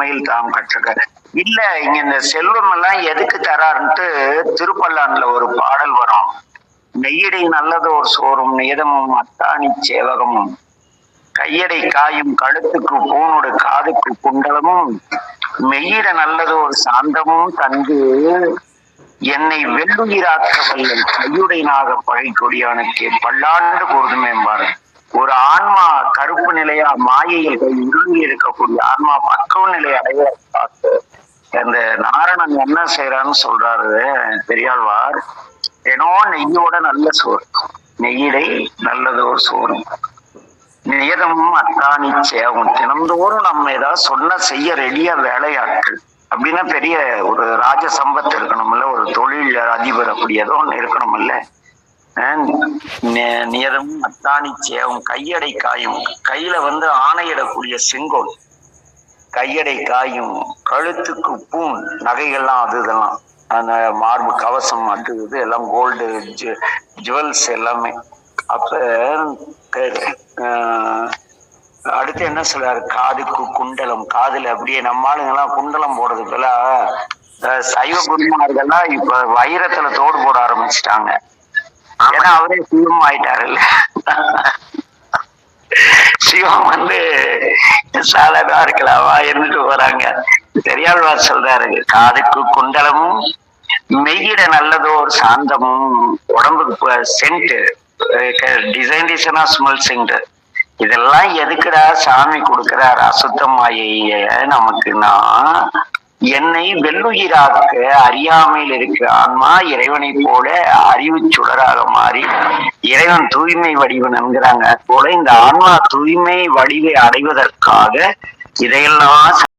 உண்மையில் தாம் கற்றுக்க. இல்ல இங்க இந்த செல்வம் எல்லாம் எதுக்கு தராருன்ட்டு திருப்பல்லான்ல ஒரு பாடல் வரும். நெய்யடை நல்லது ஒரு சோறும் நியதமும் அத்தாணி சேவகமும். கையடை காயும் கழுத்துக்கு பூனோடு காதுக்கு குண்டலமும். மெய்யிட நல்லது ஒரு சாந்தமும் தந்து என்னை வெள்ளுயிராக்க வல்லல் கையுடை நாக பகை கொடியானுக்கு பல்லாண்டு கூறுதுமேம்பாரு ஒரு ஆன்மா கருப்பு நிலையா மாயையில் இருங்கி இருக்கக்கூடிய ஆன்மா பக்குவ நிலை அடைய அந்த நாரணன் என்ன செய்யறான்னு சொல்றாரு பெரியாழ்வார். ஏனோ நெய்யோட நல்ல சோறு. நெய்யிடை நல்லதோர் சோறு. நியதமும் அத்தானி சேவம். தினந்தோறும் நம்ம ஏதாவது சொன்ன செய்ய ரெடியா வேலையாட்கள் அப்படின்னா பெரிய ஒரு ராஜ சம்பத்து இருக்கணும்ல ஒரு தொழில் அதிபர் அப்படி ஏதோ ஒண்ணு இருக்கணும்ல. அஹ் அத்தானி சேவும் கையடை காயும் கையில வந்து ஆணையிடக்கூடிய செங்கோல். கையடை காயும் கழுத்துக்கு பூண் நகைகள்லாம் அது இதெல்லாம். அந்த மார்பு கவசம் அது இது எல்லாம் கோல்டு ஜுவல்ஸ் எல்லாமே. அப்ப அடுத்து என்ன சொல்றாரு? காதுக்கு குண்டலம். காதுல அப்படியே நம்ம ஆளுங்கெல்லாம் குண்டலம் போடுறது போல சைவ குருமார்கள்லாம் இப்ப வைரத்துல தோடு போட ஆரம்பிச்சிட்டாங்க. ஏன்னா அவரே சிவம் ஆயிட்டாருல்ல. சிவம் வந்து சாதாரணா இருக்கலாமா இருந்துட்டு போறாங்க. பெரியாழ்வார் சொல்றாரு காதுக்கு குண்டலமும் மெய்யிட நல்லதோர் சாந்தமும் உடம்புக்கு சென்ட் டிசைன் டிசைனா ஸ்மெல் சென்ட் இதெல்லாம் எதுக்குடா சாமி கொடுக்கிறார் அசுத்தமாயைய நமக்குன்னா என்னை வெல்லுயிராக்க அறியாமையில் இருக்கிற ஆன்மா இறைவனை போல அறிவு சுடராக மாறி இறைவன் தூய்மை வடிவன் என்கிறாங்க போல இந்த ஆன்மா தூய்மை வடிவை அடைவதற்காக இதையெல்லாம்